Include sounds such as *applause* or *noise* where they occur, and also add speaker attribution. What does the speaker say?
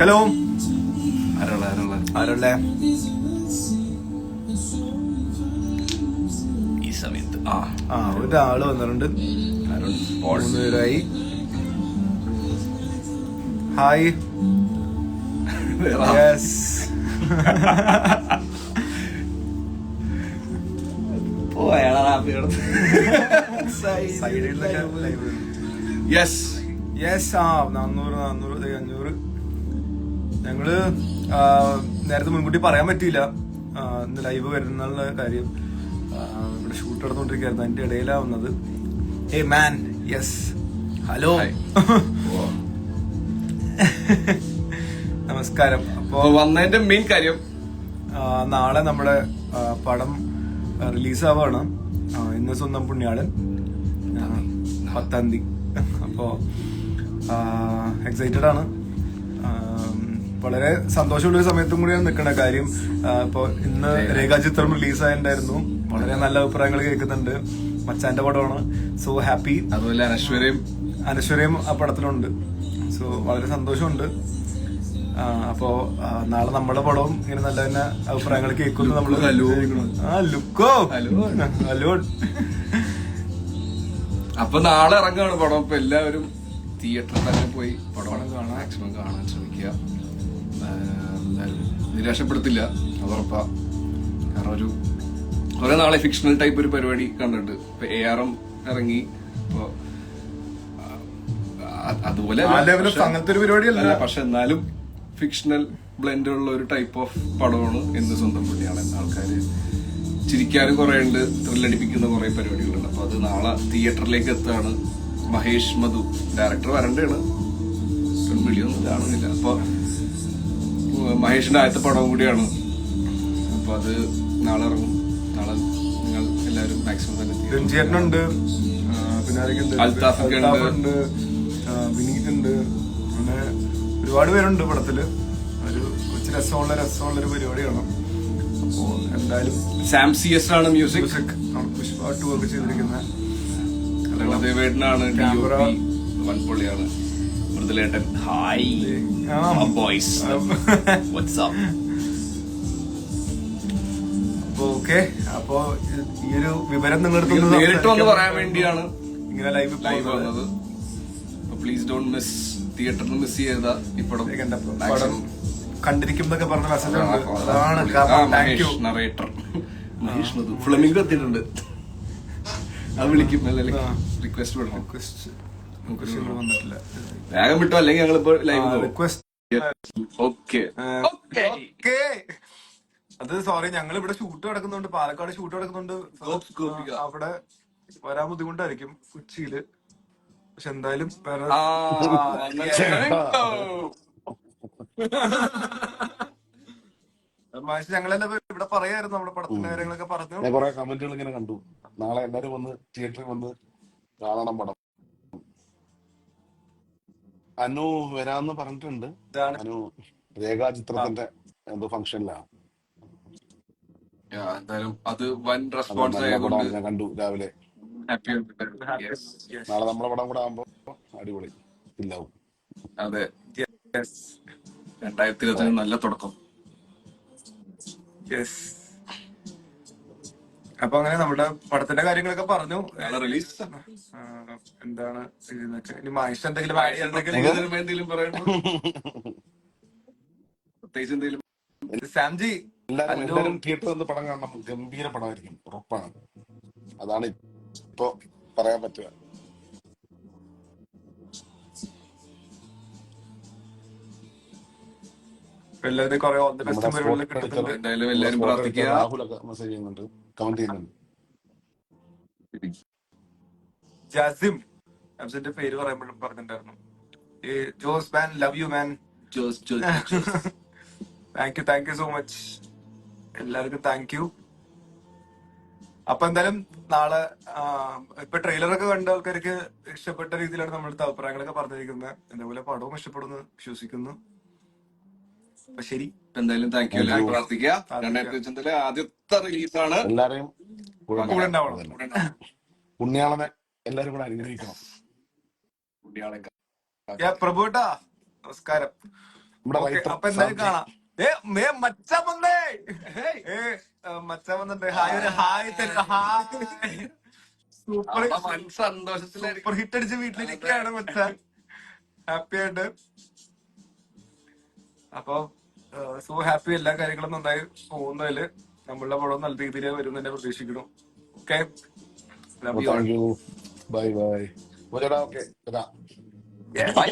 Speaker 1: Hello ആരല്ലേ
Speaker 2: ഈ സമയത്ത്. ആ.
Speaker 1: ആ ഒരാൾ വന്നിട്ടുണ്ട്. പേരായി. ഹായ്. യെസ്. യെസ് ആ നാന്നൂറ് നാന്നൂറ് അഞ്ഞൂറ്. ഞങ്ങൾ നേരത്തെ മുൻകൂട്ടി പറയാൻ പറ്റിയില്ല. ഇന്ന് ലൈവ് വരുന്നുള്ള കാര്യം. ഇവിടെ ഷൂട്ട് നടന്നുകൊണ്ടിരിക്കുകയായിരുന്നു. അതിന്റെ ഇടയിലാ വന്നത് ഏ മാൻ യെസ് ഹലോ നമസ്കാരം. അപ്പോ
Speaker 2: വന്നതിന്റെ മെയിൻ കാര്യം.
Speaker 1: നാളെ നമ്മുടെ പടം റിലീസാവാണ്. ഇന്ന് സ്വന്തം പുണ്യാളൻ. പത്താം തീയതി. അപ്പോ എക്സൈറ്റഡ് ആണ്. വളരെ സന്തോഷമുള്ള ഒരു സമയത്തും കൂടിയാണ് നിൽക്കുന്ന കാര്യം ഇപ്പൊ ഇന്ന് രേഖാചിത്രം റിലീസായിട്ടുണ്ടായിരുന്നു. വളരെ നല്ല അഭിപ്രായങ്ങൾ കേൾക്കുന്നുണ്ട്. മച്ചാന്റെ പടമാണ്. സോ ഹാപ്പി
Speaker 2: അതുപോലെ അനശ്വരയും.
Speaker 1: അനശ്വരയും ആ പടത്തിലുണ്ട്. സോ വളരെ സന്തോഷമുണ്ട്. അപ്പോ നാളെ നമ്മുടെ പടവും ഇങ്ങനെ നല്ല തന്നെ അഭിപ്രായങ്ങൾ കേൾക്കുന്നു നമ്മൾ
Speaker 2: ലുക്കോ, ഹലോ.
Speaker 1: ആ ലുക്കോ
Speaker 2: ഹലോ.
Speaker 1: ഹലോ
Speaker 2: അപ്പൊ നാളെ ഇറങ്ങാണ് പടം. അപ്പൊ എല്ലാവരും തിയേറ്ററിൽ തന്നെ പോയി പടം കാണാൻ മാക്സിമം കാണാൻ ശ്രമിക്കുക. എന്തായാലും നിരാശപ്പെടുത്തില്ല അത് ഉറപ്പാ കാരണം ഒരു കുറെ നാളെ ഫിക്ഷണൽ ടൈപ്പ് ഒരു പരിപാടി കണ്ടിട്ട് ഇപ്പൊ എ ആർ എം ഇറങ്ങി. ഇപ്പൊ അതുപോലെ
Speaker 1: അങ്ങനത്തെ ഒരു പരിപാടിയല്ല.
Speaker 2: അല്ല, പക്ഷെ എന്നാലും ഫിക്ഷണൽ ബ്ലെൻഡ് ഉള്ള ഒരു ടൈപ്പ് ഓഫ് പടമാണ് എന്ന് സ്വന്തം പുള്ളിയാണ് ആൾക്കാര് ചിരിക്കാനും കുറെ ഉണ്ട് ത്രില്ലടിപ്പിക്കുന്ന കുറെ പരിപാടികളുണ്ട്. അപ്പൊ അത് നാളെ തിയേറ്ററിലേക്ക് എത്താണ്? മഹേഷ് മധു. ഡയറക്ടർ വരണ്ടാണ്. വിളിയൊന്നും കാണുന്നില്ല. അപ്പൊ ഉം, മഹേഷിന്റെ ആദ്യത്തെ പടവും കൂടിയാണ്. അപ്പൊ അത് നാളെ ഇറങ്ങും. നാളെ നിങ്ങൾ എല്ലാവരും മാക്സിമം തന്നെ theatre ൽ
Speaker 1: രഞ്ജിയേട്ടനുണ്ട്. ആ, പിന്നെ ആരൊക്കെയുണ്ട്?
Speaker 2: അൽത്താഫ് ഉണ്ട്.
Speaker 1: അൽത്താഫ് ഉണ്ട് ആ, വിനീത് ഉണ്ട് അങ്ങനെ ഒരുപാട് പേരുണ്ട് പടത്തിൽ. ഒരു കൊച്ചു രസമുള്ള രസമുള്ള ഒരു പരിപാടിയാണ്. അപ്പോ എന്തായാലും
Speaker 2: സാം സി എസ് ആണ് മ്യൂസിക്
Speaker 1: മ്യൂസിക് പുഷ്പ ടു ഒക്കെ ക്യാമറ.
Speaker 2: പി വൻപൊള്ളിയാണ്. മൃദുലേട്ടൻ ഹായ്. ബോയ്സ് വാട്സ്ആപ്പ്
Speaker 1: അപ്പൊ ഓക്കെ. അപ്പോ ഈ ഒരു വിവരം നിങ്ങളുടെ
Speaker 2: നേരിട്ട് വന്ന് പറയാൻ വേണ്ടിയാണ്
Speaker 1: ഇങ്ങനെ ലൈവ്
Speaker 2: ലൈവ് വന്നത് പ്ലീസ് ഡോണ്ട് മിസ് തിയേറ്ററിൽ മിസ് ചെയ്ത ഇപ്പഴും
Speaker 1: പടം കണ്ടിരിക്കുമ്പൊക്കെ പറഞ്ഞ മെസ്സേജ് അതാണ്
Speaker 2: നറേറ്റർ മഹേഷ് ഫ്ലമിംഗ് എത്തിയിട്ടുണ്ട്. അത് വിളിക്കും. റിക്വസ്റ്റ്.
Speaker 1: റിക്വസ്റ്റ് വന്നിട്ടില്ല.
Speaker 2: വേഗം വിട്ടോ അല്ലെങ്കിൽ ഞങ്ങളിപ്പോ ലൈവ്
Speaker 1: റിക്വസ്റ്റ്
Speaker 2: ഓക്കെ.
Speaker 1: ഓക്കെ. അത് സോറി ഞങ്ങൾ ഇവിടെ ഷൂട്ട് നടക്കുന്നുണ്ട്. പാലക്കാട് ഷൂട്ട് നടക്കുന്നുണ്ട്. അവിടെ വരാൻ ബുദ്ധിമുട്ടായിരിക്കും കൊച്ചിയിൽ. പക്ഷെ എന്തായാലും *laughs* മാഷ് ഞങ്ങളെല്ലാം ഇവിടെ പറയായിരുന്നു നമ്മുടെ പടത്തിന്റെ കാര്യങ്ങളൊക്കെ പറഞ്ഞു.
Speaker 3: കമന്റുകൾ ഇങ്ങനെ കണ്ടു. നാളെ എല്ലാരും വന്ന് തിയേറ്ററിൽ വന്ന് കാണണം പടം. അനു വരാന്ന് പറഞ്ഞിട്ടുണ്ട്.
Speaker 1: ഇതാണ്.
Speaker 3: അനു രേഖാചിത്രത്തിന്റെ എന്തോ ഫംഗ്ഷനിലാണ്
Speaker 2: എന്തായാലും അത് വൻ റെസ്പോൺസ്
Speaker 3: നല്ല
Speaker 2: ആയതുകൊണ്ട്
Speaker 3: പടമാണ് ഞാൻ കണ്ടു രാവിലെ.
Speaker 2: ഹാപ്പി
Speaker 1: യെസ്
Speaker 3: നാളെ നമ്മുടെ പടം കൂടെ ആകുമ്പോ അടിപൊളി. ഇല്ലാവും.
Speaker 2: അതെ.
Speaker 1: യെസ്
Speaker 2: രണ്ടായിരത്തി ഇരുപത്തിന് നല്ല തുടക്കം.
Speaker 1: Yes. അപ്പൊ അങ്ങനെ നമ്മുടെ പടത്തിന്റെ കാര്യങ്ങളൊക്കെ പറഞ്ഞു.
Speaker 2: റിലീസ്
Speaker 1: എന്താണ് ഇനി മാഷ് എന്തെങ്കിലും എന്തെങ്കിലും
Speaker 2: എന്തെങ്കിലും പറയണോ പ്രത്യേകിച്ച് എന്തെങ്കിലും
Speaker 1: സാംജി
Speaker 3: എല്ലാവരും. തിയേറ്ററിൽ നിന്ന് പടം കാണണം. ഗംഭീര പടമായിരിക്കും. ഉറപ്പാണ്. അതാണ് ഇപ്പൊ പറയാൻ പറ്റുക.
Speaker 1: എല്ലാവരും കുറെ ഓൺ ദ ബെസ്റ്റ്
Speaker 3: നമ്മുടെ
Speaker 1: പരിപാടികൾ കിട്ടുന്നുണ്ട്
Speaker 2: എന്തായാലും എല്ലാവരും പ്രാർത്ഥിക്കുക.
Speaker 3: രാഹുലൊക്കെ മെസ്സേജ് ചെയ്യുന്നുണ്ട്. കമന്റ് ചെയ്യുന്നുണ്ട്.
Speaker 1: ജാസിം അബ്സന്റെ പേര് പറയുമ്പോഴും പറഞ്ഞിട്ടുണ്ടായിരുന്നു. ഈ Jose man love you man
Speaker 2: Jose Jose.
Speaker 1: Thank you thank you so much എല്ലാവർക്കും താങ്ക് യു അപ്പൊ എന്തായാലും നാളെ ഇപ്പൊ ട്രെയിലറൊക്കെ കണ്ട ആൾക്കാർക്ക് ഇഷ്ടപ്പെട്ട രീതിയിലാണ് നമ്മളെടുത്ത് അഭിപ്രായങ്ങളൊക്കെ പറഞ്ഞിരിക്കുന്നത്. അതേപോലെ പടവും ഇഷ്ടപ്പെടുന്നു വിശ്വസിക്കുന്നു. ശരി.
Speaker 2: എന്തായാലും താങ്ക് യു എല്ലാവരും പ്രാർത്ഥിക്കുക. രണ്ടായിരത്തി ഇരുപത്തിലെ ആദ്യത്തെ റിലീസാണ്
Speaker 3: എല്ലാരെയും കൂടെ
Speaker 1: ഉണ്ടാവണം.
Speaker 3: എല്ലാരും കൂടെ അനുഗ്രഹിക്കണം.
Speaker 1: പ്രഭുട്ടാ നമസ്കാരം.
Speaker 3: നമ്മുടെ
Speaker 1: ഓക്കെ
Speaker 3: റൈറ്റർ
Speaker 1: അപ്പൊ എന്തായാലും
Speaker 3: സാംജി
Speaker 1: കാണാം. ഏ മേ മച്ചാൻ വന്നേ ഏ ആ, മച്ചാൻ ഹായ് ഒരു ഹായ് തരുക ഹായ്. സൂപ്പർ
Speaker 2: സന്തോഷത്തിലായിരിക്കും.
Speaker 1: സൂപ്പർ ഹിറ്റ് അടിച്ച് വീട്ടിലിരിക്കുകയാണ് മച്ച. ഹാപ്പി ആയിട്ട്. അപ്പൊ സോ ഹാപ്പി എല്ലാ കാര്യങ്ങളും നന്നായി പോകുന്നതിൽ നമ്മളുടെ പടം നല്ല രീതിയിൽ വരും തന്നെ പ്രതീക്ഷിക്കുന്നു. Okay
Speaker 3: bye bye okay
Speaker 1: bye